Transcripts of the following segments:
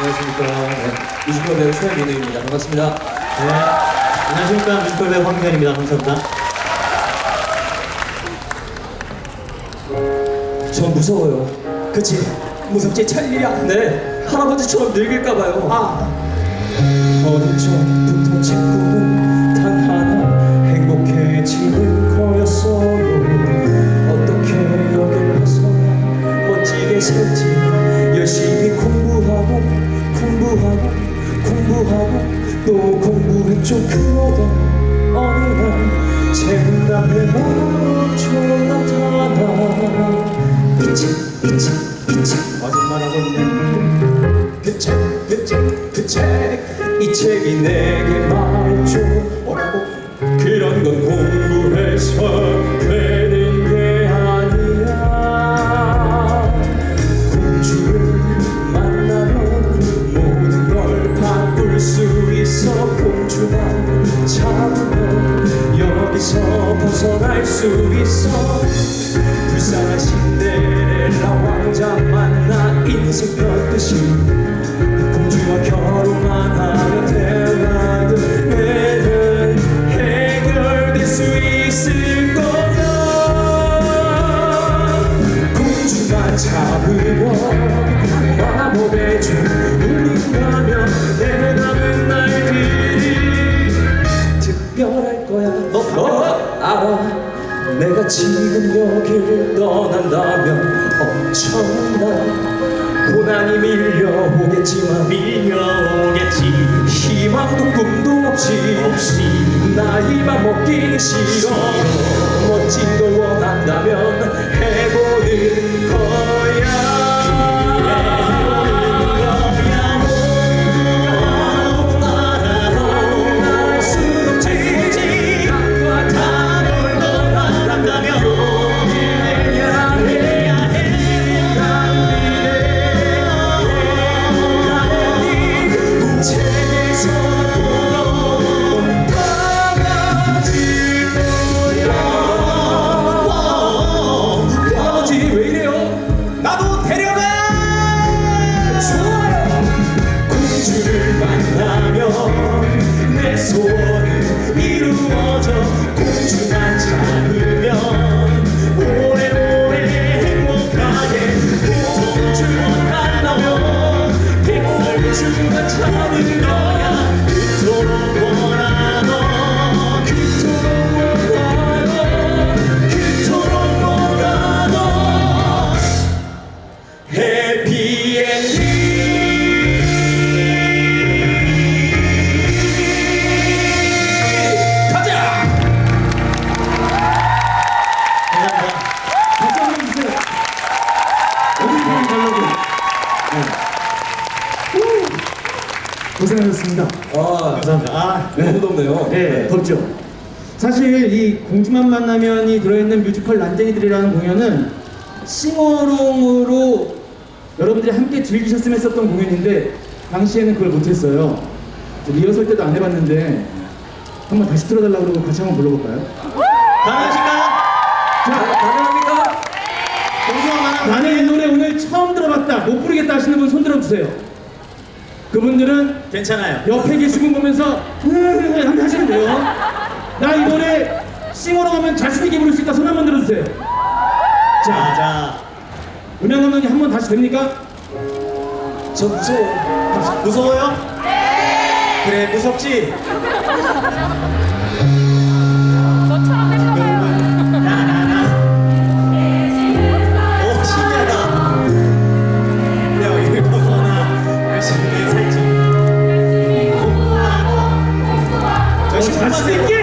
안녕하십니까. 네. 뮤지컬 배우 최민우입니다. 반갑습니다. 네. 안녕하십니까. 뮤지컬 배우 황기현입니다. 감사합니다. 전 무서워요. 그치 무섭지 찰리야 네, 할아버지처럼 늙을까봐요. 아 어릴 적부터 제 꿈은 단 하나 행복해지는 거였어요 어떻게 여길 벗어나 멋지게 살지 열심히 공부하고 공부하고 공부하고 또 공부했죠 그러다 어느 날제 눈앞에 마음처럼 나타나. 이치 이치 이치. 거짓말 하고 있네. 그책 그책 그책 이 책이 내게 말해줘. 뭐라고? 그런 건 공부해서 수 있어. 불쌍한 신데렐라 왕자 만 나 인생 펼듯이 공주와 결혼만 하면 대화든 애는 해결될 수 있을 거야 공주만 잡으면 마법의 줄 지금 여기를 떠난다면 엄청난 고난이 밀려오겠지만 밀려오겠지. 희망도 꿈도 없이 없이. 나이만 먹기는 싫어 멋진 걸 원한다면 해보 공주만 만나면이 들어있는 뮤지컬 난쟁이들이라는 공연은 싱어롱으로 여러분들이 함께 즐기셨으면 했었던 공연인데 당시에는 그걸 못했어요. 저 리허설 때도 안 해봤는데 한번 다시 틀어달라고 그러고 같이 한번 불러볼까요? 가능하신가요? 가- 가능합니까? 나는 이 노래 오늘 처음 들어봤다 못 부르겠다 하시는 분 손 들어주세요. 그분들은 괜찮아요. 옆에 계신 분 보면서 이렇게 하시면 돼요. 나 이 노래 싱어로 하면 자신 있게 부를 수 있다 손 한번 들어주세요. 자, 자. 음향 감독님 한 번 다시 됩니까? 저 무서워. 무서워요? 네. 그래, 무섭지? 여러분, 나나나. 오, 신기하다. 여기 벗어나 열심히 살지. 공부하고. 열심히 어, 자신 하세요. 있게.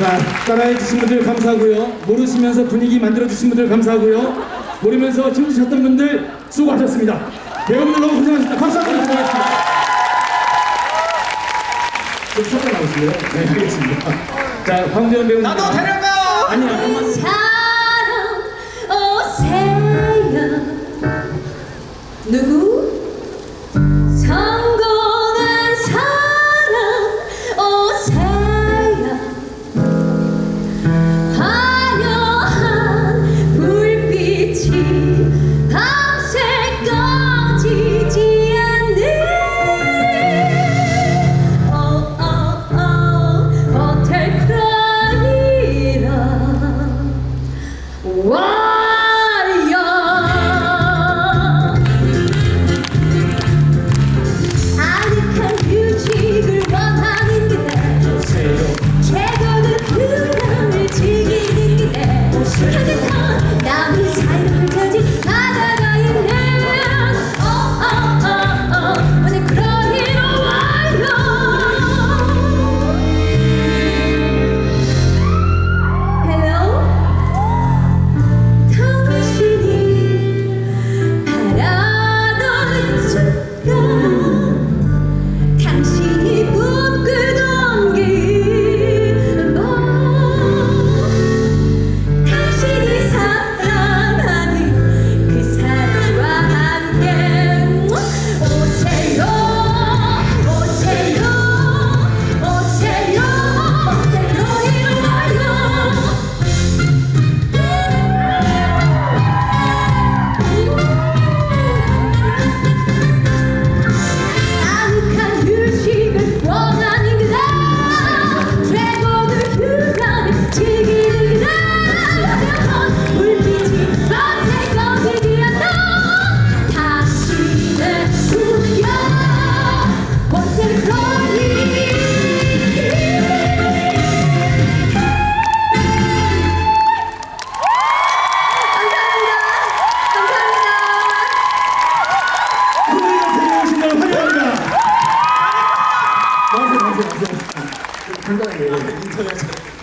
자, 따라해 주신 분들 감사하고요. 모르시면서 분위기 만들어 주신 분들 감사하고요. 모르면서 힘주셨던 분들 수고하셨습니다. 배우분들 너무 고생하셨습니다. 박수 한번 부탁드리겠습니다. 좀 잠깐 나오실래요? 네, 알겠습니다. 자, 황재원 배우님. 나도 데려가 아니야, 한번 사랑 오세요 누구?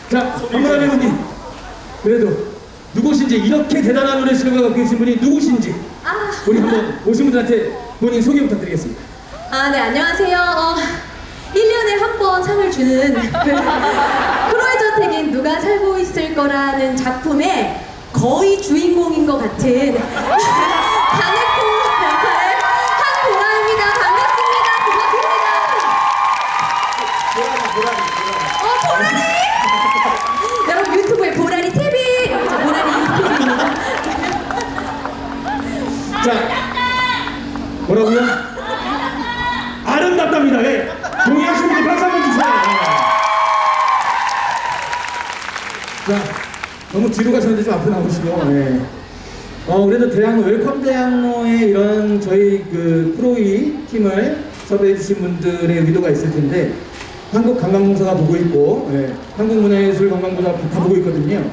자, 박문아 배우님. 그래도 누구신지 이렇게 대단한 노래 실력을 갖고 계신 분이 누구신지 아. 우리 한번 오신 분들한테 본인 소개 부탁드리겠습니다. 아, 네, 안녕하세요. 어, 1년에 한 번 상을 주는 그 프로의 저택인 누가 살고 있을 거라는 작품의 거의 주인공인 것 같은 뭐라고요? 아름답답니다. 예. 동의하시는 분들 박수 한번 주세요. 예. 자, 너무 뒤로 가셨는데 좀 앞으로 나오시고. 예. 어, 그래도 대학로, 웰컴 대학로에 이런 저희 그 프로이 팀을 섭외해 주신 분들의 의도가 있을 텐데, 한국관광공사가 보고 있고 예, 한국문화예술관광부가 다 보고 있거든요.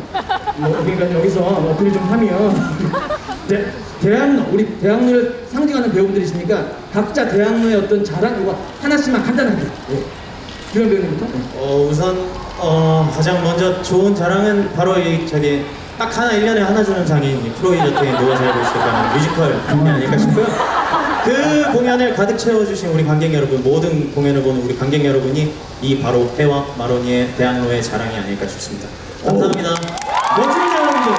뭐, 그러니까 여기서 어필을 좀 하면 대, 대학로 우리 대학로를 상징하는 배우분들이시니까 각자 대학로의 어떤 자랑 이거 하나씩만 간단하게 예. 이런 배우님부터 예. 어, 우선 어, 가장 먼저 좋은 자랑은 바로 이 저기 딱 하나 1년에 하나 주는 장인 이 프로이저트의 누가 살고 있을까는 뮤지컬 공연 아닐까 싶고요. 그 공연을 가득 채워주신 우리 관객 여러분, 모든 공연을 보는 우리 관객 여러분이 이 바로 해와 마로니의 대학로의 자랑이 아닐까 싶습니다. 감사합니다. 멋진 자랑이죠.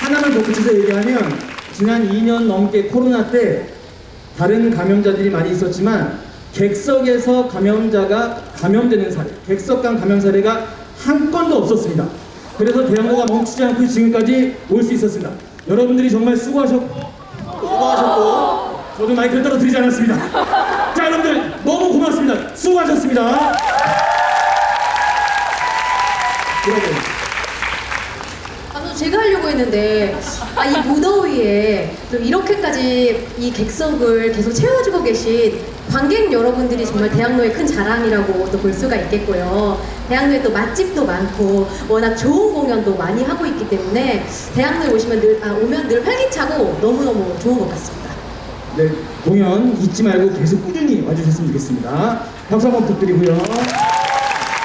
하나만 덧붙여서 얘기하면 지난 2년 넘게 코로나 때 다른 감염자들이 많이 있었지만 객석에서 감염자가 감염되는 사례, 객석 간 감염 사례가 한 건도 없었습니다. 그래서 대학로가 멈추지 않고 지금까지 올 수 있었습니다. 여러분들이 정말 수고하셨고 수고하셨고 저도 마이크를 떨어뜨리지 않았습니다. 자 여러분들 너무 고맙습니다. 수고하셨습니다. 여러분. 제가 하려고 했는데 아, 이 무더위에 또 이렇게까지 이 객석을 계속 채워주고 계신 관객 여러분들이 정말 대학로의 큰 자랑이라고 또 볼 수가 있겠고요. 대학로에 또 맛집도 많고 워낙 좋은 공연도 많이 하고 있기 때문에 대학로에 오시면 늘 아, 오면 늘 활기차고 너무너무 좋은 것 같습니다. 네, 공연 잊지 말고 계속 꾸준히 와주셨으면 좋겠습니다. 박수 한번 부탁드리고요.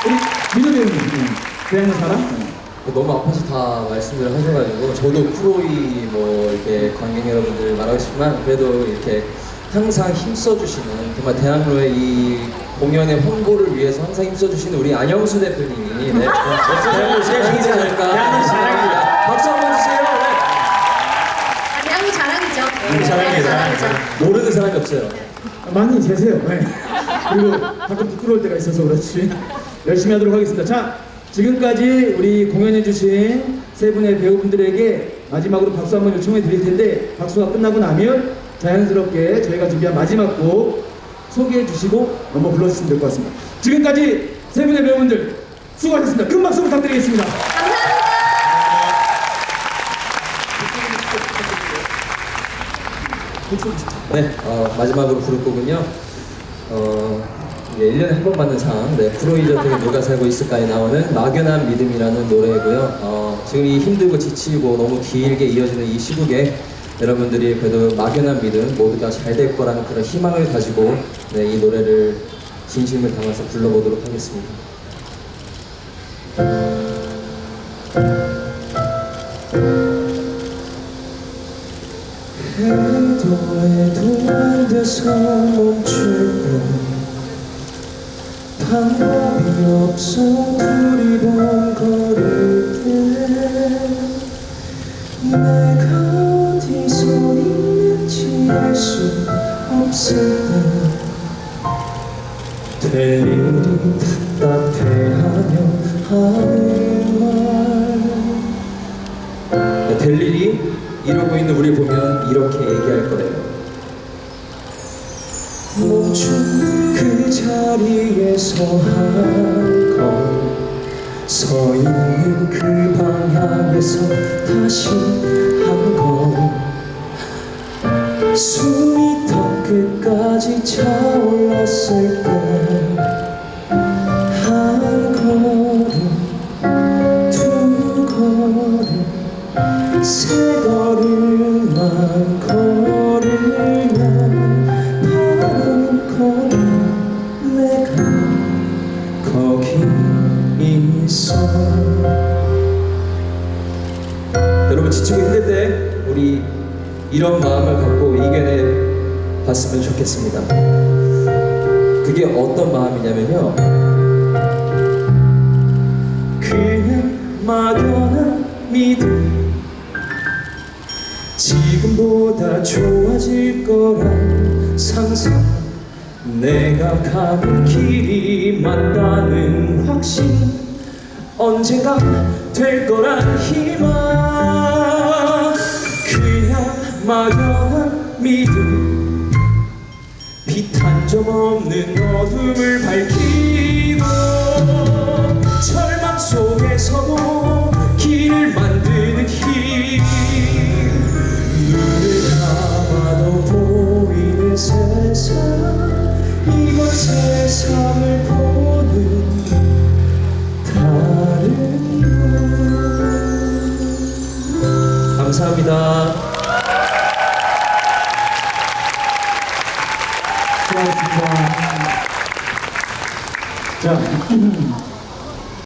우리 민호 배우님, 음, 대학로 사람? 네. 너무 앞에서 다 말씀을 하셔가지고 저도 프로이 뭐 이렇게 관객 여러분들 말하고 싶지만 그래도 이렇게 항상 힘써주시는 정말 대학로의 이 공연의 홍보를 위해서 항상 힘써주시는 우리 안영수 대표님이 네, 대학로 시작이지 않을까 대학로 자랑입니다. 박수 한번 주세요 네. 아, 대학로 자랑이죠. 네, 자랑이에요, 자랑이죠. 자랑. 모르는 사람이 없어요 많이 계세요. 네. 그리고 가끔 부끄러울 때가 있어서 그렇지. 열심히 하도록 하겠습니다. 자, 지금까지 우리 공연해주신 세 분의 배우분들에게 마지막으로 박수 한번 요청해 드릴 텐데, 박수가 끝나고 나면 자연스럽게 저희가 준비한 마지막 곡 소개해 주시고 넘어 불러주시면 될 것 같습니다. 지금까지 세 분의 배우분들 수고하셨습니다. 큰 박수 부탁드리겠습니다. 감사합니다. 네, 어, 마지막으로 부를 곡은요. 어, 이게 1년에 한 번 받는 상, 네, 프로이저트에 누가 살고 있을까에 나오는 막연한 믿음이라는 노래고요. 어, 지금 이 힘들고 지치고 너무 길게 이어지는 이 시국에 여러분들이 그래도 막연한 믿음, 모두가 잘 될 거라는 그런 희망을 가지고 네, 이 노래를 진심을 담아서 불러보도록 하겠습니다. 해도 해도 안 돼서 멈출 때 방법이 없어. 두리번거릴 때 내가 어디서 있는지 알 수 없을 때될 일이 답답해하며 하는 말 네, 될 일이 이러고 있는 우리 보면 이렇게 얘기할 거예요. 멈춘 그 자리에서 한걸 서 있는 그 방향에서 다시 한 걸음 숨이 더 끝까지 차올랐을 걸음 세 걸음만 이런 마음을 갖고 이겨내 봤으면 좋겠습니다. 그게 어떤 마음이냐면요. 그냥 막연한 믿음. 지금보다 좋아질 거란 상상. 내가 가는 길이 맞다는 확신. 언젠가 될 거란 희망 막연한 믿음. 빛한 점 없는 어둠을 밝히고